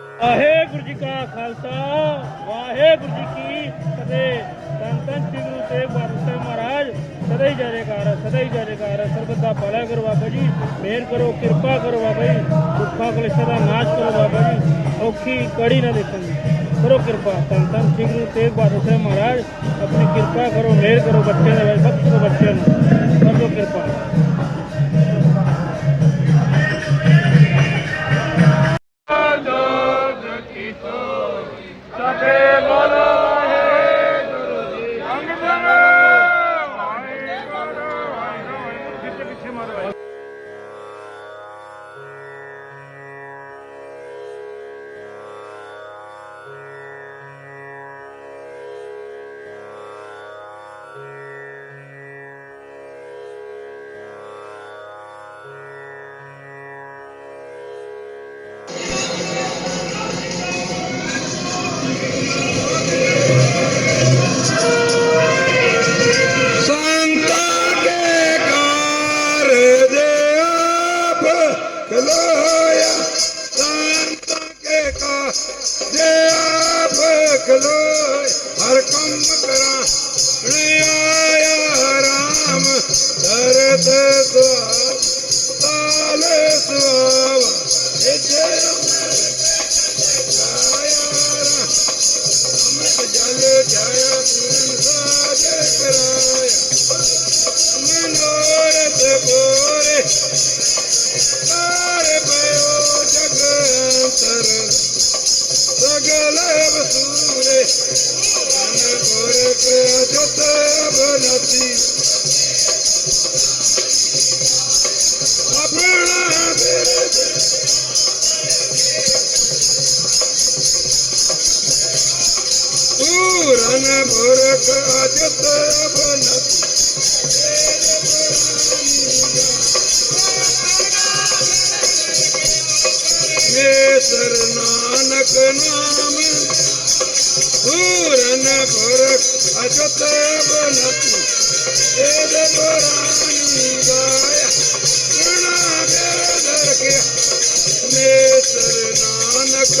ਵਾਹਿਗੁਰੂ ਜੀ ਕਾ ਖਾਲਸਾ ਵਾਹਿਗੁਰੂ ਜੀ ਕੀ ਫਤਿਹ। ਧੰਨ ਧੰਨ ਸ੍ਰੀ ਗੁਰੂ ਤੇਗ ਬਹਾਦਰ ਸਾਹਿਬ ਮਹਾਰਾਜ, ਸਦਾ ਹੀ ਜੈਕਾਰ, ਸਦਾ ਹੀ ਜੈਕਾਰ। ਹੈ। ਦਾ ਭਲਾ ਕਰੋ ਬਾਬਾ ਜੀ, ਮਿਹਰ ਕਰੋ, ਕਿਰਪਾ ਕਰੋ ਬਾਬਾ ਜੀ, ਦੁੱਖਾਂ ਕਲੇਸ਼ਾਂ ਦਾ ਨਾਸ਼ ਕਰੋ ਬਾਬਾ ਜੀ, ਔਖੀ ਕੜੀ ਨਾ ਦੇਖਣ ਦੀ ਕਰੋ ਕਿਰਪਾ। ਤਨ ਧੰਨ ਸ੍ਰੀ ਗੁਰੂ ਤੇਗ ਬਹਾਦਰ ਸਾਹਿਬ ਮਹਾਰਾਜ, ਆਪਣੀ ਕਿਰਪਾ ਕਰੋ, ਮਿਹਰ ਕਰੋ ਬੱਚਿਆਂ ਦੇ, ਸਭ ਬਖਸ਼ੋ ਬੱਚਿਆਂ ਨੂੰ। ਕਰੋ ਕਿਰਪਾ। ਸੰਤਾਂ پيو جڳ سگل سوري پريا وسي ਨਾਨਕ ਨਾਮ ਪੂਰਨ ਪੁਰਖ ਅਜਤ ਬਨਤੀ ਏਦ ਪੁਰਾਨੀ ਗਾਇਆ ਗੁਣਾ ਬਿਰਦਰ ਕੇ ਮੇਸਰ ਨਾਨਕ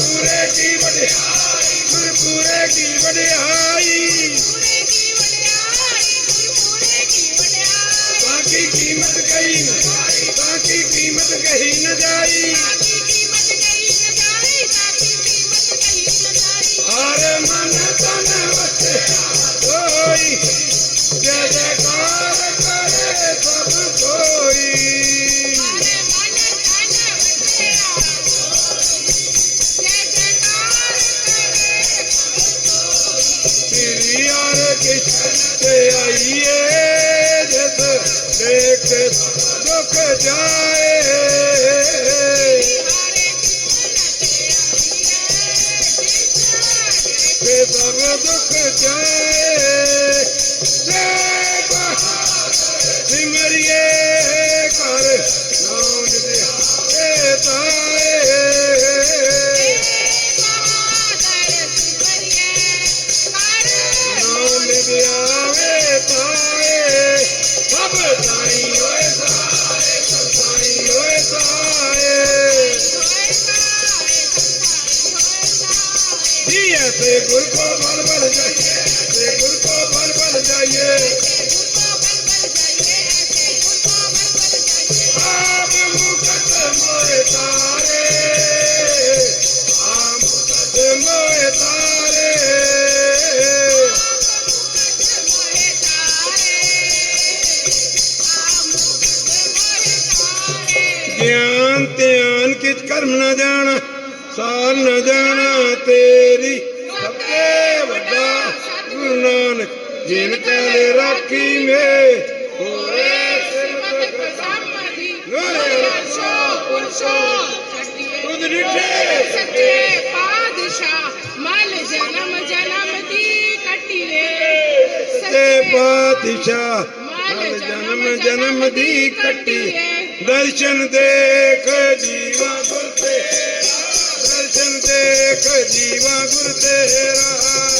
ਗੋਰੇ ਪੂਰੇ ਕੀ ਵਡਿਆਈ ਕੀ ਵਡਿਆਈ ਬਾਕੀ ਕੀਮਤ ਕਹੀ ਨਾ ਬਾਕੀ ਕੀਮਤ ਕਹੀ ਨਾ ਜਾਈ। ਯਾਰ ਕਿਸ਼ਨ ਤੇ ਆਈਏ ਜਿਤ ਦੇਖ ਦੁੱਖ ਜਾਏ। ਤੇ ਸਭ ਦੁੱਖ ਜਾਏ ਦੇਖ ਸਿਮਰਿਏ ਗਿਆਨ ਧਿਆਨ ਕਿਤ ਕਰਮ ਨਾ ਜਾਣਾ ਸਾਰ ਨਾ ਜਾਣਾ ਤੇਰੀ ਸਭੇ ਵੱਡਾ ਗੁਰੂ ਨਾਨਕ ਜਿਨ ਕਲੇ ਰਾਖੀ ਮੇ ਹੋਰੇ ਤੁਧ ਡਿਠੇ ਸੱਚੇ ਪਾਤਸ਼ਾਹ ਮਲ ਜਨਮ ਜਨਮ ਦੀ ਕੱਟੀ ਵੇ ਤੇ ਪਾਤਸ਼ਾਹ ਮਨ ਜਨਮ ਜਨਮ ਦੀ ਕੱਟੀ ਦਰਸ਼ਨ दर्शन देख जीवा गुरु तेरा दर्शन देख जीवा गुरु तेरा।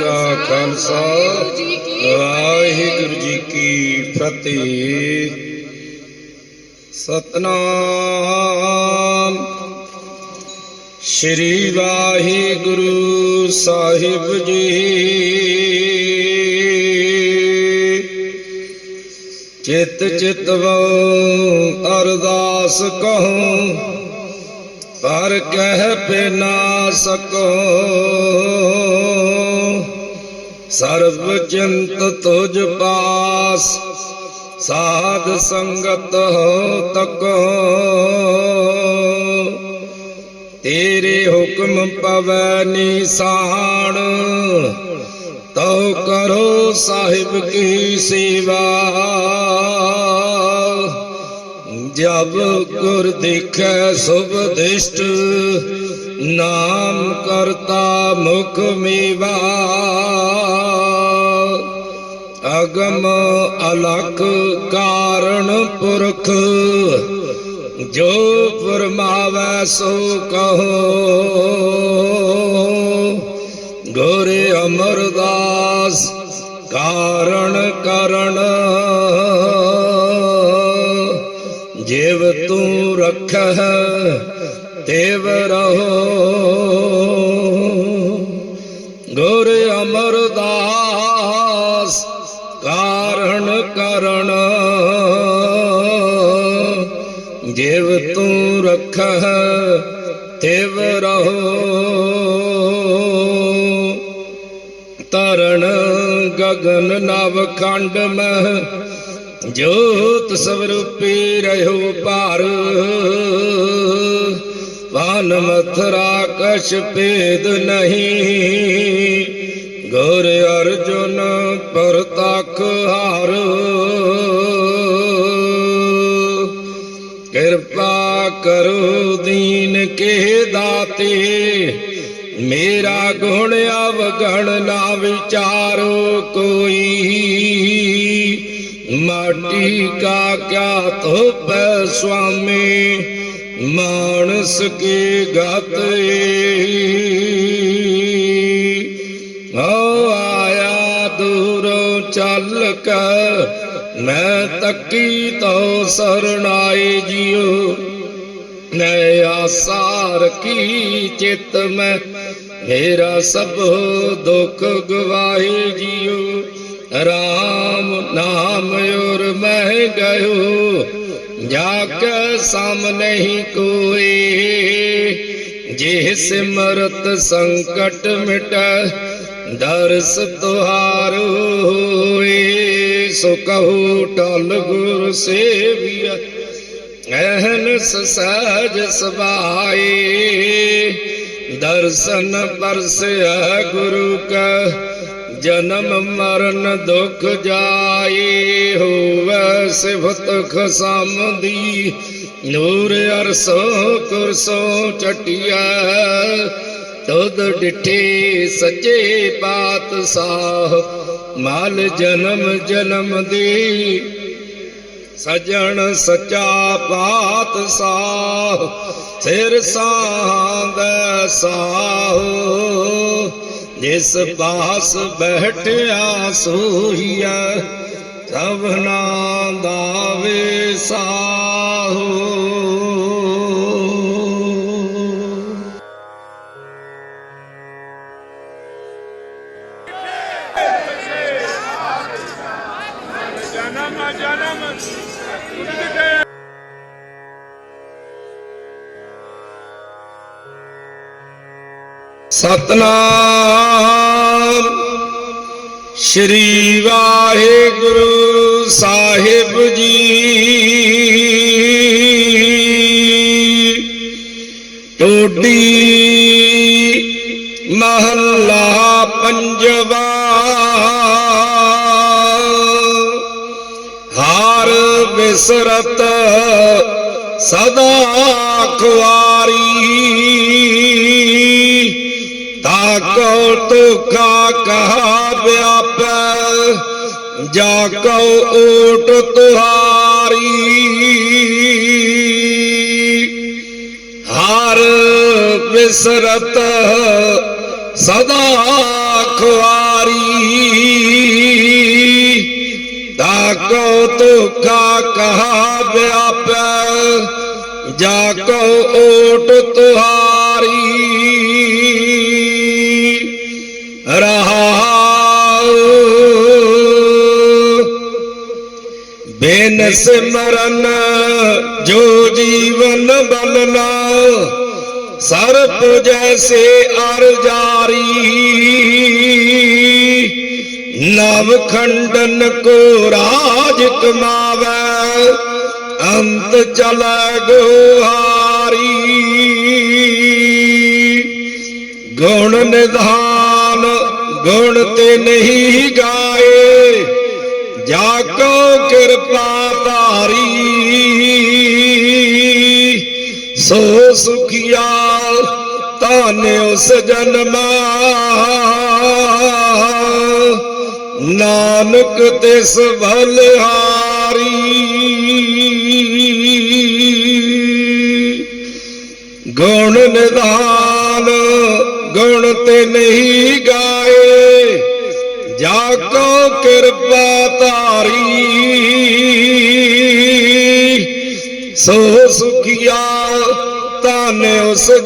ਕਾ ਖਾਲਸਾ। ਵਾਹਿਗੁਰੂ ਜੀ ਕੀ ਫਤਿਹ। ਸਤਨਾਮ। ਸ੍ਰੀ ਵਾਹਿਗੁਰੂ ਸਾਹਿਬ ਜੀ। ਚਿਤ ਚਿਤਵੋ ਅਰਦਾਸ ਕਹੂੰ, ਪਰ ਕਹਿ ਪੇ ਨਾ ਸਕੋ ਸਰਬ ਚਿੰਤ ਤੁਝ ਪਾਸ, ਸਾਧ ਸੰਗਤ ਹੋ ਤਕ। ਤੇਰੇ ਹੁਕਮ ਪਵੈ ਨਿਸਾਨ ਤਉ ਕਰੋ ਸਾਹਿਬ ਕੀ ਸੇਵਾ। ਜਬ ਗੁਰ ਦੇਖੈ ਸੁਭ ਦਿਸ਼ਟ, ਨਾਮ ਕਰਤਾ ਮੁਖ ਮੇਵਾ। ਅਗਮ ਅਲਖ ਕਾਰਣ ਪੁਰਖ। ਜੋ ਫਰਮਾਵੈ ਸੋ ਕਹੋ। ਗੁਰ ਅਮਰਦਾਸ ਕਾਰਣ ਕਰਣ ਜੇਵ ਤੂੰ ਰਖਹਿ, ਤੇਵ ਰਹੋ ਤੂੰ ਰਖਹਿ ਤੇਵ ਰਹੋ। ਤਰਣ ਗਗਨ ਨਵ ਖੰਡ ਮਹ, ਜੋਤ ਸਵਰੂਪੀ ਰਹਿਓ ਭਾਰ। ਵਾਨ ਮਥਰਾ ਕਛ ਭੇਦ ਨਹੀਂ, ਗੁਰ ਅਰਜੁਨ ਪਰਤਾ ਕਰੋ ਦੀਨ ਕੇ ਦਾਤੇ। ਮੇਰਾ ਗੁਣ ਅਵਗਣ ਨਾ ਵਿਚਾਰੋ ਕੋਈ। ਮਾਟੀ ਕਾ ਕਿਆ ਧੋਪੈ ਸੁਆਮੀ, ਮਾਨਸ ਕੀ ਗਤ। ਹੋ ਆਇਆ ਦੂਰੋਂ ਚੱਲ ਕੇ, ਮੈਂ ਤੱਕੀ ਤੋ ਸਰਣਾਏ ਜਿਉ ਮੈਂ ਆਸਾਰ ਕੀ ਚਿਤ ਮੈਂ? ਮੇਰਾ ਸਭ ਦੁੱਖ ਗਵਾਹੀ ਜਿਉ ਰਾਮ ਨਾਮ ਔਰ ਮੈਂ ਗਇਓ। ਜਾ ਕੇ ਸਮ ਨਹੀਂ ਕੋਏ ਜੇ ਸਿਮਰਤ ਸੰਕਟ ਮਿਟ, ਦਰਸ ਤੁਹਾਰ ਹੋਏ। ਸੋ ਕਹੂ ਟਲ ਗੁਰ ਸੇਵੀਆ ਅਹਨਸ ਸਹਜ ਸਬਾਏ ਦਰਸ਼ਨ ਪਰਸਿਆ ਗੁਰੂ ਕਾ, ਜਨਮ ਮਰਨ ਦੁਖ ਜਾਏ ਹੋਵੇ ਸਿਫਤ ਖਸਮ ਨੂਰ ਅਰਸੋ ਕੁਰਸੋ ਚਟਿਆ। ਤੁਧ ਡਿਠੇ ਸੱਚੇ ਪਾਤਸ਼ਾਹ, ਮਾਲ ਜਨਮ ਜਨਮ ਦੀ। ਸਜਣ ਸੱਚਾ ਪਾਤਸ਼ਾਹ ਸਿਰ ਸਾਂਦ ਸਾਹੋ। ਜਿਸ ਬਾਸ ਬੈਠਿਆ ਸੋਹੀਆ ਸਭਨਾ ਦਾ ਵਿਸਾਹੋ। ਜਨਮ ਸਤਨਾਮ। ਸ਼੍ਰੀ ਵਾਹਿਗੁਰੂ ਸਾਹਿਬ ਜੀ। ਟੋਡੀ ਮਹੱਲਾ ਪੰਜਵਾ। ਹਾਰ ਬਿਸਰਤ ਸਦਾ ਖੁਆਰੀ। ਤਾਕੋ ਤੁਖਾ ਕਹਾ ਵਿਆਪੈ, ਜਾ ਕਉ ਓਟ ਤੁਹਾਰੀ। ਹਰ ਬਿਸਰਤ ਸਦਾ ਖੁਆਰੀ। ਤਾਕੋ ਤੁਖਾ ਕਹਾ ਵਿਆਪੈ, ਜਾ ਕਉ ਓਟ ਤੁਹਾਰੀ। ਬਿਨ ਸਿਮਰਨ ਜੋ ਜੀਵਨ ਬਲਨਾ ਸਰਪ ਜੈਸੇ ਅਰ ਜਾਰੀ। ਨਵ ਖੰਡਨ ਕੋ ਰਾਜ ਕਮਾਵੇ, ਅੰਤ ਚਲੈ ਗੁਹਾਰੀ। ਗੁਣ ਨਿਧਾਨ, ਗੁਣ ਤੇ ਨਹੀਂ ਗਾ ਜਾ ਕੋ ਕਿਰਪਾ ਧਾਰੀ। ਸੋ ਸੁਖੀਆ ਧਨ ਉਸ ਜਨਮਾ। ਨਾਨਕ ਤਿਸ ਬਲਿਹਾਰੀ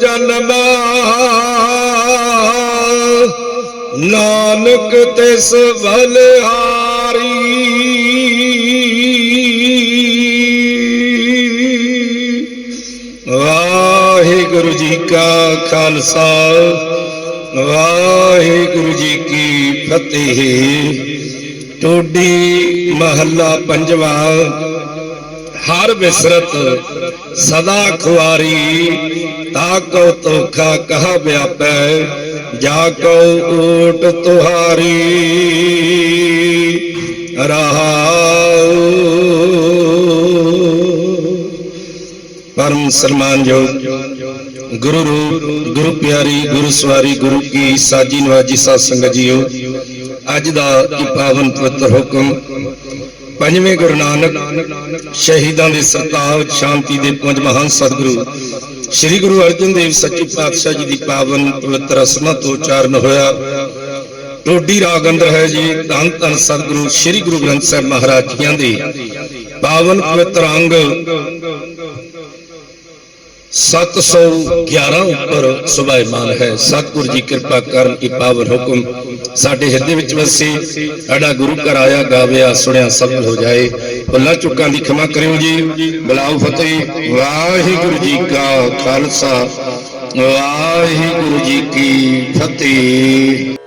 ਜਨਮ। ਨਾਨਕ ਤਿਸ ਬਲਿਹਾਰੀ। ਵਾਹਿਗੁਰੂ ਜੀ ਕਾ ਖਾਲਸਾ, ਵਾਹਿਗੁਰੂ ਜੀ ਕੀ ਫਤਿਹ। ਟੋਡੀ ਮਹੱਲਾ ਪੰਜਵਾਂ। ਹਰ ਵਿਸਰਤ ਸਦਾ ਖੁਆਰੀ, ਤਾ ਕੋ ਤੋਖਾ ਕਹਾ ਵਿਆਪੈ, ਜਾ ਕੋ ਓਟ ਤੁਹਾਰੀ। ਰਹਾਉ ਪਰਮ ਸਨਮਾਨਯੋਗ ਗੁਰੂ ਰੂਪ, ਗੁਰੂ ਪਿਆਰੀ, ਗੁਰੂ ਸਵਾਰੀ, ਗੁਰੂ ਕੀ ਸਾਜੀ ਨਵਾਜੀ ਸਾਧ ਸੰਗਤ ਜੀਓ, ਅੱਜ ਦਾ ਇਹ ਪਾਵਨ ਪਵਿੱਤਰ ਹੁਕਮ ਪੰਜਵੇਂ ਗੁਰੂ ਨਾਨਕ ਸ਼ਹੀਦਾਂ ਦੇ ਸਰਤਾਜ ਸ਼ਾਂਤੀ ਦੇ ਪੰਜ ਮਹਾਨ ਸਤਿਗੁਰੂ, ਸ੍ਰੀ ਗੁਰੂ ਅਰਜਨ ਦੇਵ ਸੱਚੇ ਪਾਤਸ਼ਾਹ ਜੀ ਦੀ ਪਾਵਨ ਪਵਿੱਤਰ ਅਸਮਾ ਤੋਂ ਉਚਾਰਨ ਹੋਇਆ। ਟੋਡੀ ਰਾਗ ਅੰਦਰ ਹੈ ਜੀ, ਧੰਨ ਧੰਨ ਸਤਿਗੁਰੂ ਸ੍ਰੀ ਗੁਰੂ ਗ੍ਰੰਥ ਸਾਹਿਬ ਮਹਾਰਾਜ ਜੀਆਂ ਦੇ। ਪਾਵਨ ਪਵਿੱਤਰ ਅੰਗ 711 ਉੱਪਰ ਸੁਭਾਇਮਾਨ ਹੈ। ਸਤਿਗੁਰ ਜੀ ਕਿਰਪਾ ਕਰਨ ਕੀ ਪਾਵਨ ਹੁਕਮ। ਸਾਡੇ ਹਿਰਦੇ ਵਿੱਚ ਵਸੇ, ਸਾਡਾ ਗੁਰੂ ਘਰ ਆਇਆ, ਗਾਵਿਆ, ਸੁਣਿਆ, ਸਫਲ ਹੋ ਜਾਏ। ਭੁੱਲਾਂ ਚੁੱਕਾਂ ਦੀ ਖਿਮਾ ਕਰਿਓ ਜੀ। ਬਲਾਉ ਫਤਿਹ। ਵਾਹਿਗੁਰੂ ਜੀ ਕਾ ਖਾਲਸਾ। ਵਾਹਿਗੁਰੂ ਜੀ ਕੀ ਫਤਿਹ।